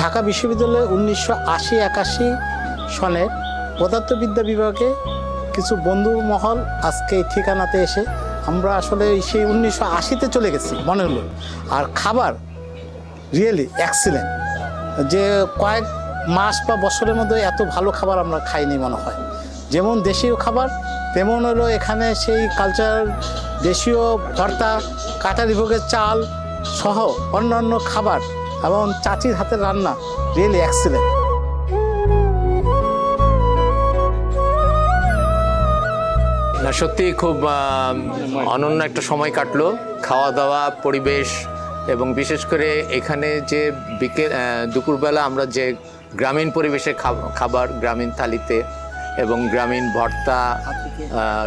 ঢাকা বিশ্ববিদ্যালয়ে উনিশশো আশি একাশি সনে পদার্থবিদ্যা বিভাগে কিছু বন্ধু মহল আজকে এই ঠিকানাতে এসে আমরা আসলে সেই উনিশশো আশিতে চলে গেছি, মনে হলো। আর খাবার রিয়েলি অ্যাক্সিলেন্ট যে কয়েক মাস বা বছরের মধ্যে এত ভালো খাবার আমরা খাইনি মনে হয়। যেমন দেশীয় খাবার, তেমন হলো এখানে সেই কালচার দেশীয় ভর্তা কাটারি ভোগের চাল সহ অন্যান্য খাবার এবং চাচির হাতের রান্না রিয়েলি এক্সিলেন্ট না, সত্যি খুব অনন্য একটা সময় কাটলো। খাওয়া দাওয়া পরিবেশ এবং বিশেষ করে এখানে যে বিকেল দুপুরবেলা আমরা যে গ্রামীণ পরিবেশে খাবার গ্রামীণ থালিতে এবং গ্রামীণ ভর্তা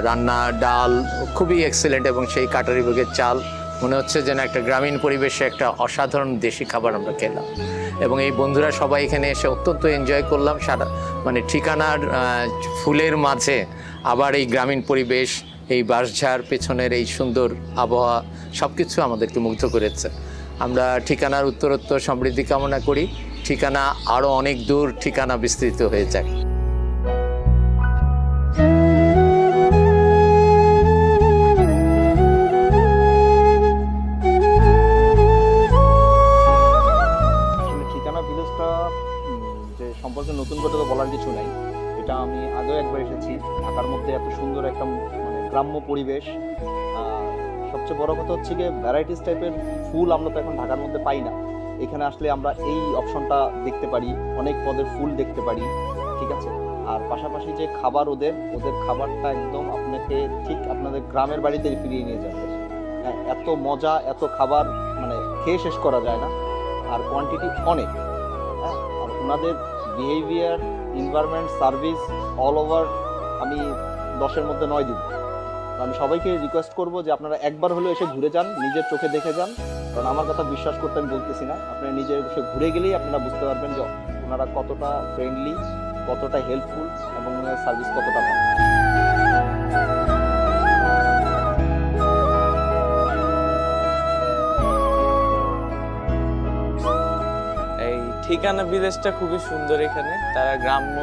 রান্না, ডাল, খুবই এক্সেলেন্ট এবং সেই কাটারি ভোগের চাল মনে হচ্ছে যেন একটা গ্রামীণ পরিবেশে একটা অসাধারণ দেশি খাবার আমরা খেলাম। এবং এই বন্ধুরা সবাই এখানে এসে অত্যন্ত এনজয় করলাম। সারা মানে ঠিকানার ফুলের মাঝে আবার এই গ্রামীণ পরিবেশ, এই বাঁশঝাড় পেছনের এই সুন্দর আবহাওয়া সব কিছু আমাদেরকে মুগ্ধ করেছে। আমরা ঠিকানার উত্তরোত্তর সমৃদ্ধি কামনা করি। ঠিকানা আরও অনেক দূর ঠিকানা বিস্তৃত হয়ে যায় বলার কিছু নাই। এটা আমি আগেও একবার এসেছি। ঢাকার মধ্যে এত সুন্দর একটা মানে গ্রাম্য পরিবেশ। সবচেয়ে বড় কথা হচ্ছে গিয়ে ভ্যারাইটিস টাইপের ফুল আমরা তো এখন ঢাকার মধ্যে পাই না। এখানে আসলে আমরা এই অপশনটা দেখতে পারি অনেক পদের ফুল দেখতে পারি ঠিক আছে? আর পাশাপাশি যে খাবার ওদের ওদের খাবারটা একদম আপনাকে ঠিক আপনাদের গ্রামের বাড়িতে ফিরিয়ে নিয়ে যাবে। হ্যাঁ, এত মজা এত খাবার মানে খেয়ে শেষ করা যায় না। আর কোয়ান্টিটি অনেক। ওনাদের behaviour environment service all over আমি দশের মধ্যে নয় দিব। আমি সবাইকে রিকোয়েস্ট করব যে আপনারা একবার হলেও এসে ঘুরে যান, নিজের চোখে দেখে যান। কারণ আমার কথা বিশ্বাস করতে আমি বলতেছি না। আপনারা নিজের এসে ঘুরে গেলেই আপনারা বুঝতে পারবেন যে ওনারা কতটা ফ্রেন্ডলি কতটা হেল্পফুল এবং সার্ভিস কতটা ভালো। ঠিকানা বিদেশটা খুবই সুন্দর এখানে। তারা গ্রাম্য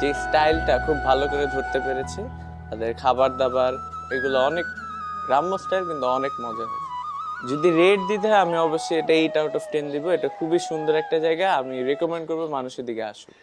যে স্টাইলটা খুব ভালো করে ধরতে পেরেছে, তাদের খাবার দাবার এগুলো অনেক গ্রাম্য স্টাইল কিন্তু অনেক মজা হয়। যদি রেট দিতে হয়, আমি অবশ্যই এটা এইট আউট অফ টেন দিব। এটা খুবই সুন্দর একটা জায়গা, আমি রেকমেন্ড করব মানুষের দিকে আসুক।